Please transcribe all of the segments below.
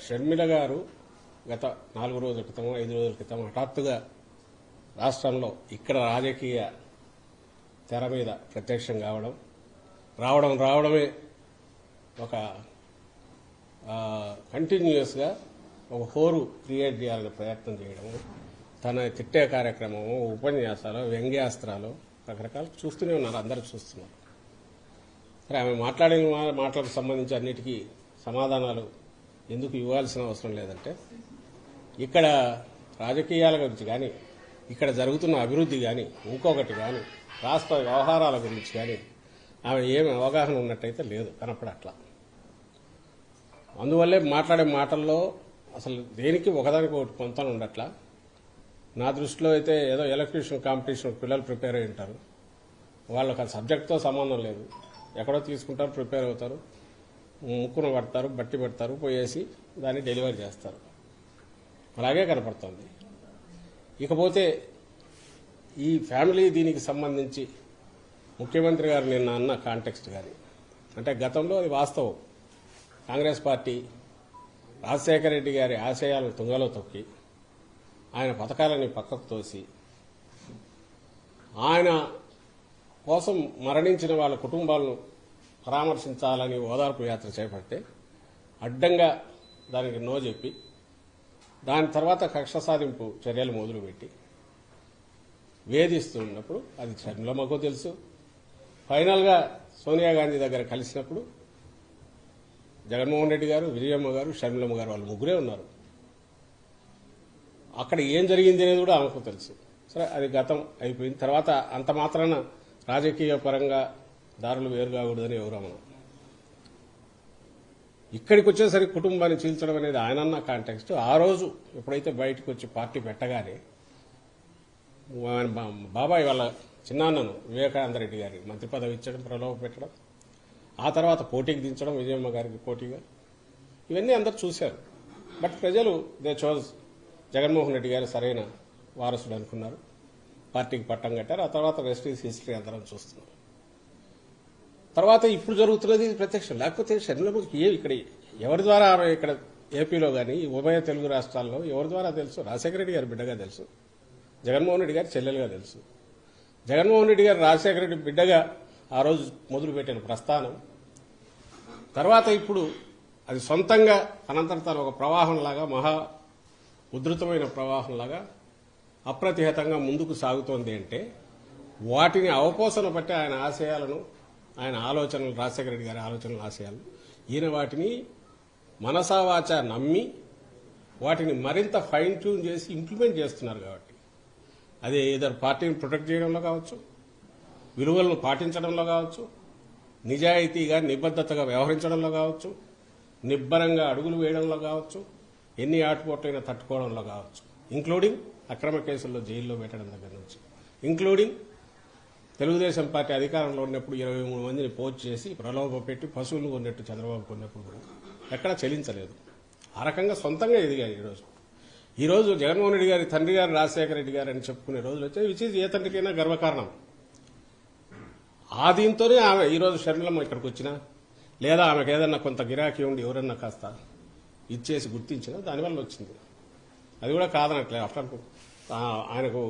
షర్మిల గారు గత నాలుగు రోజుల క్రితం ఐదు రోజుల క్రితం హఠాత్తుగా రాష్ట్రంలో ఇక్కడ రాజకీయ తెర మీద ప్రత్యక్షం కావడం రావడం రావడమే ఒక కంటిన్యూస్గా ఒక హోరు క్రియేట్ చేయాలని ప్రయత్నం చేయడము తన తిట్టే కార్యక్రమము ఉపన్యాసాలు వ్యంగ్యాస్త్రాలు రకరకాలు చూస్తూనే ఉన్నారు అందరూ చూస్తున్నారు. సరే ఆమె మాట్లాడిన మా- మాటలకు సంబంధించి అన్నిటికీ సమాధానాలు ఎందుకు ఇవ్వాల్సిన అవసరం లేదంటే ఇక్కడ రాజకీయాల గురించి కానీ ఇక్కడ జరుగుతున్న అభివృద్ధి కానీ ఇంకొకటి కానీ రాష్ట్ర వ్యవహారాల గురించి కానీ ఆమె ఏమి అవగాహన ఉన్నట్టయితే లేదు కనపడట్లా. అందువల్లే మాట్లాడే మాటల్లో అసలు దేనికి ఒకదానికి ఒకటి పొంతన ఉండట్లా. నా దృష్టిలో అయితే ఏదో ఎలక్ట్రీషియన్ కాంపిటీషన్ పిల్లలు ప్రిపేర్ అయి ఉంటారు. వాళ్ళకి ఆ సబ్జెక్ట్తో సంబంధం లేదు. ఎక్కడో తీసుకుంటారు ప్రిపేర్ అవుతారు. ముక్కును పడతారు బట్టి పెడతారు పోయేసి దాన్ని డెలివరీ చేస్తారు. అలాగే కనపడుతుంది. ఇకపోతే ఈ ఫ్యామిలీ దీనికి సంబంధించి ముఖ్యమంత్రి గారు నిన్న అన్న కాంటెక్స్ట్ కానీ అంటే గతంలో అది వాస్తవం. కాంగ్రెస్ పార్టీ రాజశేఖర రెడ్డి గారి ఆశయాలను తుంగలో తొక్కి ఆయన పథకాలని పక్కకు తోసి ఆయన కోసం మరణించిన వాళ్ళ కుటుంబాలను పరామర్శించాలని ఓదార్పు యాత్ర చేపడితే అడ్డంగా దానికి నో చెప్పి దాని తర్వాత కక్ష సాధింపు చర్యలు మొదలుపెట్టి వేధిస్తున్నప్పుడు అది షర్మిలమ్మకు తెలుసు. ఫైనల్గా సోనియా గాంధీ దగ్గర కలిసినప్పుడు జగన్మోహన్ రెడ్డి గారు విజయమ్మ గారు షర్మిలమ్మ గారు వాళ్ళు ముగ్గురే ఉన్నారు. అక్కడ ఏం జరిగింది అనేది కూడా ఆమెకు తెలుసు. సరే అది గతం అయిపోయింది. తర్వాత అంత మాత్రాన రాజకీయ పరంగా దారులు వేరు కాకూడదని ఎవరు ఇక్కడికి వచ్చేసరికి కుటుంబాన్ని చీల్చడం అనేది ఆయన అన్న కాంటెక్స్ట్ ఆ రోజు ఎప్పుడైతే బయటకు వచ్చి పార్టీ పెట్టగానే ఆయన బా- బాబాయ్ వాళ్ళ చిన్నాన్నను వివేకానంద రెడ్డి గారికి మంత్రి పదవి ఇచ్చడం ప్రలోభ పెట్టడం ఆ తర్వాత పోటీకి దించడం విజయమ్మ గారికి పోటీగా ఇవన్నీ అందరు చూశారు. బట్ ప్రజలు దే చోజ్ జగన్మోహన్ రెడ్డి గారు సరైన వారసుడు అనుకున్నారు. పార్టీకి పట్టం కట్టారు. ఆ తర్వాత రెస్ట్ ఈస్ హిస్టరీ అందరం చూస్తున్నారు తర్వాత ఇప్పుడు జరుగుతున్నది ప్రత్యక్షం. లేకపోతే షర్మిలమ్మకి ఏ ఇక్కడ ఎవరి ద్వారా ఆమె ఇక్కడ ఏపీలో కానీ ఉభయ తెలుగు రాష్ట్రాల్లో ఎవరి ద్వారా తెలుసు? రాజశేఖర రెడ్డి గారి బిడ్డగా తెలుసు. జగన్మోహన్ రెడ్డి గారి చెల్లెలుగా తెలుసు. జగన్మోహన్ రెడ్డి గారు రాజశేఖర రెడ్డి బిడ్డగా ఆ రోజు మొదలుపెట్టిన ప్రస్థానం. తర్వాత ఇప్పుడు అది సొంతంగా అనంతరం ఒక ప్రవాహంలాగా మహా ఉధృతమైన ప్రవాహంలాగా అప్రతిహతంగా ముందుకు సాగుతోంది అంటే వాటిని అవపోసన బట్టి ఆయన ఆశయాలను ఆయన ఆలోచనలు రాజశేఖర రెడ్డి గారి ఆలోచనలు ఆశయాలు ఈయన వాటిని మనసావాచ నమ్మి వాటిని మరింత ఫైన్ ట్యూన్ చేసి ఇంప్లిమెంట్ చేస్తున్నారు కాబట్టి. అదే ఇద్దరు పార్టీని ప్రొటెక్ట్ చేయడంలో కావచ్చు విలువలను పాటించడంలో కావచ్చు నిజాయితీగా నిబద్ధతగా వ్యవహరించడంలో కావచ్చు నిబ్బరంగా అడుగులు వేయడంలో కావచ్చు ఎన్ని ఆటుపోట్లైనా తట్టుకోవడంలో కావచ్చు ఇంక్లూడింగ్ అక్రమ కేసుల్లో జైల్లో పెట్టడం దగ్గర నుంచి ఇంక్లూడింగ్ తెలుగుదేశం పార్టీ అధికారంలో ఉన్నప్పుడు ఇరవై మూడు మందిని పోస్ట్ చేసి ప్రలోభ పెట్టి పశువులు కొన్నట్టు చంద్రబాబు కొన్నప్పుడు కూడా ఎక్కడా చెల్లించలేదు. ఆ రకంగా సొంతంగా ఎదిగారు ఈరోజు ఈరోజు జగన్మోహన్ రెడ్డి గారి తండ్రి గారు రాజశేఖర రెడ్డి గారు అని చెప్పుకునే రోజులు వచ్చాయి విచ్ ఏ తండ్రికైనా గర్వకారణం. ఆ దీంతోనే ఆమె ఈరోజు షర్మిలమ్మ ఇక్కడికి వచ్చినా లేదా ఆమెకు ఏదన్నా కొంత గిరాకీ ఉండి ఎవరన్నా కాస్త ఇచ్చేసి గుర్తించినా దానివల్ల వచ్చింది. అది కూడా కాదనట్లేదు అఫ్టర్ ఆయనకు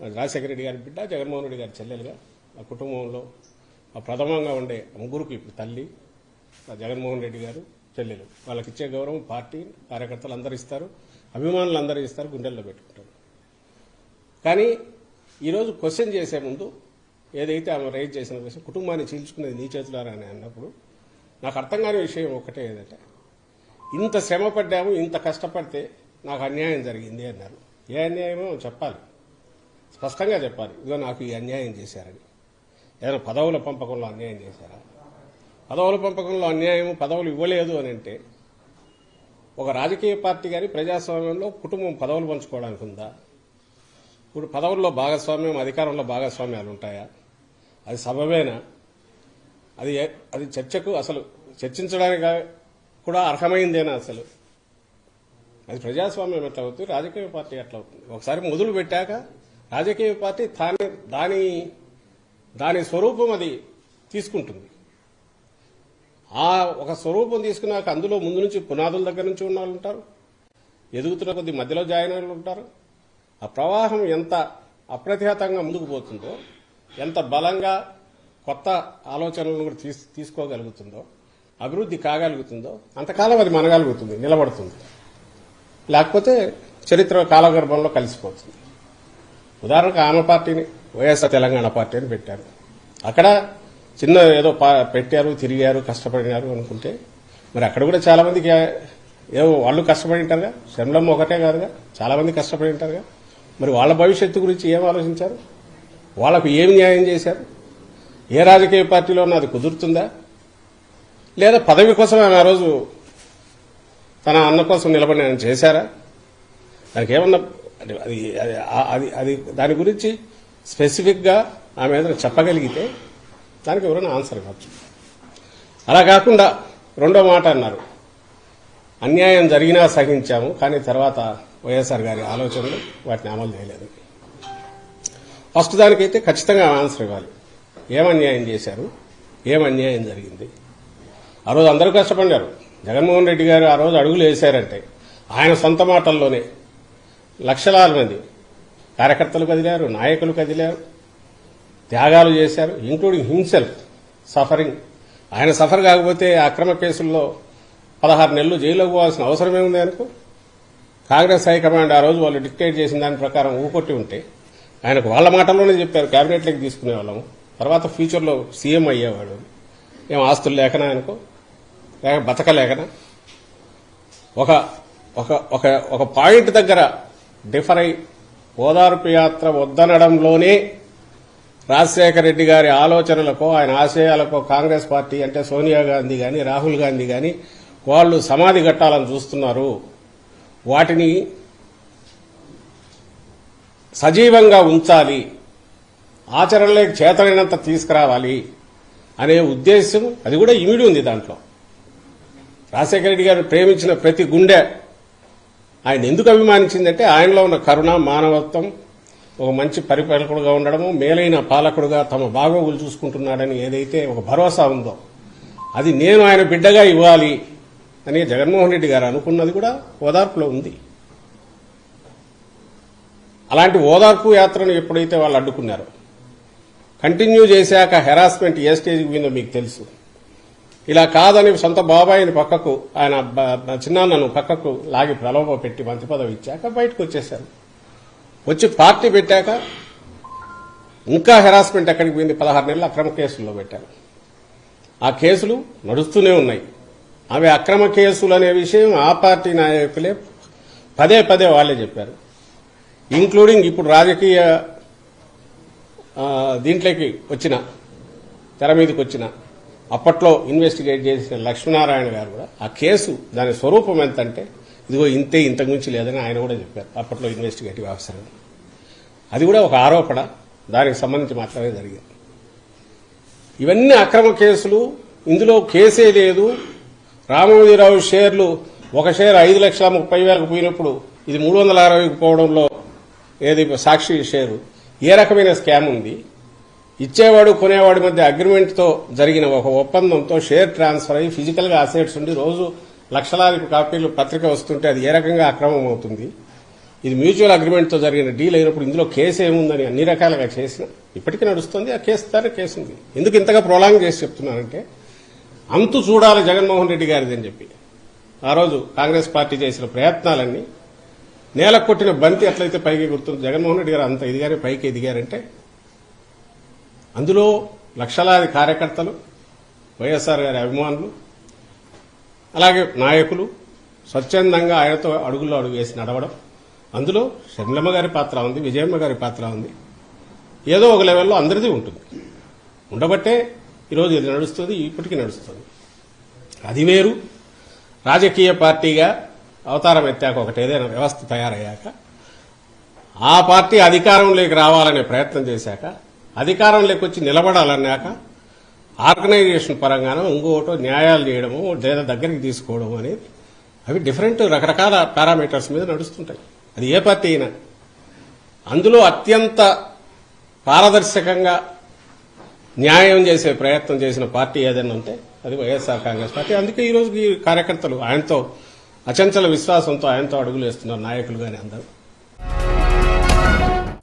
రాజశేఖర రెడ్డి గారి బిడ్డ జగన్మోహన్ రెడ్డి గారి చెల్లెలుగా ఆ కుటుంబంలో ఆ ప్రథమంగా ఉండే ముగ్గురికి ఇప్పుడు తల్లి జగన్మోహన్ రెడ్డి గారు చెల్లెలు. వాళ్ళకి ఇచ్చే గౌరవం పార్టీ కార్యకర్తలు అందరూ ఇస్తారు అభిమానులు అందరూ ఇస్తారు గుండెల్లో పెట్టుకుంటారు. కానీ ఈరోజు క్వశ్చన్ చేసే ముందు ఏదైతే ఆమె రైజ్ చేసిన క్వశ్చన్ కుటుంబాన్ని చీల్చుకునేది నీ చేతులారా అని అన్నప్పుడు నాకు అర్థం కాని విషయం ఒకటే ఏదంటే ఇంత శ్రమ పడ్డాము ఇంత కష్టపడితే నాకు అన్యాయం జరిగింది అన్నారు. ఏ అన్యాయమో చెప్పాలి. స్పష్టంగా చెప్పాలి. ఇదో నాకు ఈ అన్యాయం చేశారని. ఏదైనా పదవుల పంపకంలో అన్యాయం చేశారా? పదవుల పంపకంలో అన్యాయం పదవులు ఇవ్వలేదు అని అంటే ఒక రాజకీయ పార్టీ కానీ ప్రజాస్వామ్యంలో కుటుంబం పదవులు పంచుకోవడానికి ఉందా? ఇప్పుడు పదవుల్లో భాగస్వామ్యం అధికారంలో భాగస్వామ్యాలు ఉంటాయా? అది సబబేనా? అది అది చర్చకు అసలు చర్చించడానికి కూడా అర్హమైందేనా అసలు? అది ప్రజాస్వామ్యం ఎట్లా అవుతుంది? రాజకీయ పార్టీ ఎట్లా అవుతుంది? ఒకసారి మొదలు పెట్టాక రాజకీయ పార్టీ దాని దాని దాని స్వరూపం అది తీసుకుంటుంది. ఆ ఒక స్వరూపం తీసుకున్నాక అందులో ముందు నుంచి పునాదుల దగ్గర నుంచి ఉన్న వాళ్ళు ఉంటారు. ఎదుగుతున్న కొద్ది మధ్యలో జాయిన్ అయిన వాళ్ళు ఉంటారు. ఆ ప్రవాహం ఎంత అప్రతిహతంగా ముందుకు పోతుందో ఎంత బలంగా కొత్త ఆలోచనలను కూడా తీసు తీసుకోగలుగుతుందో అభివృద్ధి కాగలుగుతుందో అంతకాలం అది మనగలుగుతుంది నిలబడుతుంది. లేకపోతే చరిత్ర కాలగర్భంలో కలిసిపోతుంది. ఉదాహరణకు ఆమె పార్టీని వైఎస్ఆర్ తెలంగాణ పార్టీ అని పెట్టారు. అక్కడ చిన్న ఏదో పా- పెట్టారు తిరిగారు కష్టపడినారు అనుకుంటే మరి అక్కడ కూడా చాలా మందికి ఏమో వాళ్ళు కష్టపడి ఉంటారుగా? శమలమ్మ ఒకటే కాదుగా? చాలా మంది కష్టపడి ఉంటారుగా? మరి వాళ్ళ భవిష్యత్తు గురించి ఏం ఆలోచించారు? వాళ్ళకు ఏం న్యాయం చేశారు? ఏ రాజకీయ పార్టీలో ఉన్నది కుదురుతుందా? లేదా పదవి కోసం ఆమె ఆ రోజు తన అన్న కోసం నిలబడి ఆయన చేశారా? దానికి ఏమన్నా అది అది అది- దాని గురించి స్పెసిఫిక్గా ఆమె ఏదైనా చెప్పగలిగితే దానికి ఎవరైనా ఆన్సర్ ఇవ్వచ్చు అలా కాకుండా రెండో మాట అన్నారు. అన్యాయం జరిగినా సహించాము కానీ తర్వాత వైఎస్ఆర్ గారి ఆలోచనలు వాటిని అమలు చేయలేదు. ఫస్ట్ దానికైతే ఖచ్చితంగా ఆన్సర్ ఇవ్వాలి. ఏం అన్యాయం చేశారు? ఏం అన్యాయం జరిగింది? ఆ రోజు అందరూ కష్టపడ్డారు. జగన్మోహన్ రెడ్డి గారు ఆ రోజు అడుగులు వేశారంటే ఆయన సొంత మాటల్లోనే లక్షలాది మంది. కార్యకర్తలు కదిలారు నాయకులు కదిలారు త్యాగాలు చేశారు ఇంక్లూడింగ్ హిమ్సెల్ఫ్ సఫరింగ్ ఆయన సఫర్ కాకపోతే అక్రమ కేసుల్లో పదహారు నెలలు జైల్లో పోవాల్సిన అవసరం ఏముంది అనుకో కాంగ్రెస్ హైకమాండ్ ఆ రోజు వాళ్ళు డిక్టేట్ చేసిన దాని ప్రకారం ఊకొట్టి ఉంటే ఆయనకు వాళ్ళ మాటల్లోనే చెప్పారు క్యాబినెట్లోకి తీసుకునే వాళ్ళము. తర్వాత ఫ్యూచర్లో సీఎం అయ్యేవాడు. ఏం ఆస్తులు లేకనా అనుకో లేక బతకలేకనా? ఒక ఒక ఒక పాయింట్ దగ్గర డిఫర్ అయి ఓదార్పు యాత్ర వద్దనడంలోనే రాజశేఖర రెడ్డి గారి ఆలోచనలకో ఆయన ఆశయాలకో కాంగ్రెస్ పార్టీ అంటే సోనియా గాంధీ గాని రాహుల్ గాంధీ గాని వాళ్ళు సమాధి కట్టాలని చూస్తున్నారు. వాటిని సజీవంగా ఉంచాలి. ఆచరణలోకి చేతనైనంత తీసుకురావాలి అనే ఉద్దేశం అది కూడా ఇమిడి ఉంది దాంట్లో. రాజశేఖర రెడ్డి గారు ప్రేమించిన ప్రతి గుండె ఆయన ఎందుకు అభిమానించిందంటే ఆయనలో ఉన్న కరుణ మానవత్వం ఒక మంచి పరిపాలకుడుగా ఉండడము మేలైన పాలకుడుగా తమ బాగోగులు చూసుకుంటున్నాడని ఏదైతే ఒక భరోసా ఉందో అది నేను ఆయన బిడ్డగా ఇవ్వాలి అని జగన్మోహన్ రెడ్డి గారు అనుకున్నది కూడా ఓదార్పులో ఉంది. అలాంటి ఓదార్పు యాత్రను ఎప్పుడైతే వాళ్ళు అడ్డుకున్నారో కంటిన్యూ చేశాక హెరాస్మెంట్ ఏ స్టేజ్కి పోయిందో మీకు తెలుసు. ఇలా కాదని సొంత బాబాయిని పక్కకు ఆయన చిన్నాన్నను పక్కకు లాగి ప్రలోభ పెట్టి మంత్రి పదవి ఇచ్చాక బయటకు వచ్చేశారు. వచ్చి పార్టీ పెట్టాక ఇంకా హెరాస్మెంట్ ఎక్కడికి పోయింది? పదహారు నెలలు అక్రమ కేసుల్లో పెట్టారు. ఆ కేసులు నడుస్తూనే ఉన్నాయి. అవి అక్రమ కేసులు అనే విషయం ఆ పార్టీ నాయకులే పదే పదే వాళ్ళే చెప్పారు. ఇంక్లూడింగ్ ఇప్పుడు రాజకీయ దీంట్లోకి వచ్చిన తెర మీదకి వచ్చిన అప్పట్లో ఇన్వెస్టిగేట్ చేసిన లక్ష్మీనారాయణ గారు కూడా ఆ కేసు దాని స్వరూపం ఎంత అంటే ఇదిగో ఇంతే ఇంతకు మించి లేదని ఆయన కూడా చెప్పారు. అప్పట్లో ఇన్వెస్టిగేటివ్ ఆఫీసర్ అది కూడా ఒక ఆరోపణ. దానికి సంబంధించి మాత్రమే జరిగింది. ఇవన్నీ అక్రమ కేసులు. ఇందులో కేసే లేదు. రామోజీరావు షేర్లు ఒక షేర్ ఐదు లక్షల ముప్పై వేలకు పోయినప్పుడు ఇది మూడు వందల అరవైకి పోవడంలో ఏది సాక్షి షేరు. ఏ రకమైన స్కామ్ ఉంది? ఇచ్చేవాడు కొనేవాడి మధ్య అగ్రిమెంట్తో జరిగిన ఒక ఒప్పందంతో షేర్ ట్రాన్స్ఫర్ అయ్యి ఫిజికల్గా అసెట్స్ ఉండి రోజు లక్షలాది కాపీలు పత్రిక వస్తుంటే అది ఏ రకంగా అక్రమం అవుతుంది ఇది మ్యూచువల్ అగ్రిమెంట్తో జరిగిన డీల్ అయినప్పుడు ఇందులో కేసు ఏముందని అన్ని రకాలుగా చేసిన ఇప్పటికీ నడుస్తుంది ఆ కేసు ద్వారా కేసు ఉంది. ఎందుకు ఇంతగా ప్రొలాంగ్ చేసి చెప్తున్నానంటే అంతు చూడాలి జగన్మోహన్ రెడ్డి గారిది అని చెప్పి. ఆ రోజు కాంగ్రెస్ పార్టీ చేసిన ప్రయత్నాలన్నీ నేల కొట్టిన బంతి ఎట్లయితే పైకి గుర్తుంది జగన్మోహన్ రెడ్డి గారు అంత ఇదిగానే పైకి ఎదిగారంటే అందులో లక్షలాది కార్యకర్తలు వైఎస్ఆర్ గారి అభిమానులు అలాగే నాయకులు స్వచ్ఛందంగా ఆయనతో అడుగుల్లో అడుగు వేసి నడవడం. అందులో షర్మిలమ్మ గారి పాత్ర ఉంది విజయమ్మ గారి పాత్ర ఉంది. ఏదో ఒక లెవెల్లో అందరిది ఉంటుంది. ఉండబట్టే ఈరోజు ఇది నడుస్తుంది ఇప్పటికీ నడుస్తుంది. అది వేరు. రాజకీయ పార్టీగా అవతారం ఎత్తాక ఒకటి ఏదైనా వ్యవస్థ తయారయ్యాక ఆ పార్టీ అధికారంలోకి రావాలనే ప్రయత్నం చేశాక అధికారం లేకొచ్చి నిలబడాలన్నాక ఆర్గనైజేషన్ పరంగానో ఇంకోటో న్యాయాలు చేయడము లేదా దగ్గరికి తీసుకోవడం అనేది అవి డిఫరెంట్ రకరకాల పారామీటర్స్ మీద నడుస్తుంటాయి. అది ఏ పార్టీ అయినా. అందులో అత్యంత పారదర్శకంగా న్యాయం చేసే ప్రయత్నం చేసిన పార్టీ ఏదైనా ఉంటే అది వైఎస్ఆర్ కాంగ్రెస్ పార్టీ. అందుకే ఈరోజు ఈ కార్యకర్తలు ఆయనతో అచంచల విశ్వాసంతో ఆయనతో అడుగులు వేస్తున్నారు నాయకులు కానీ అందరూ.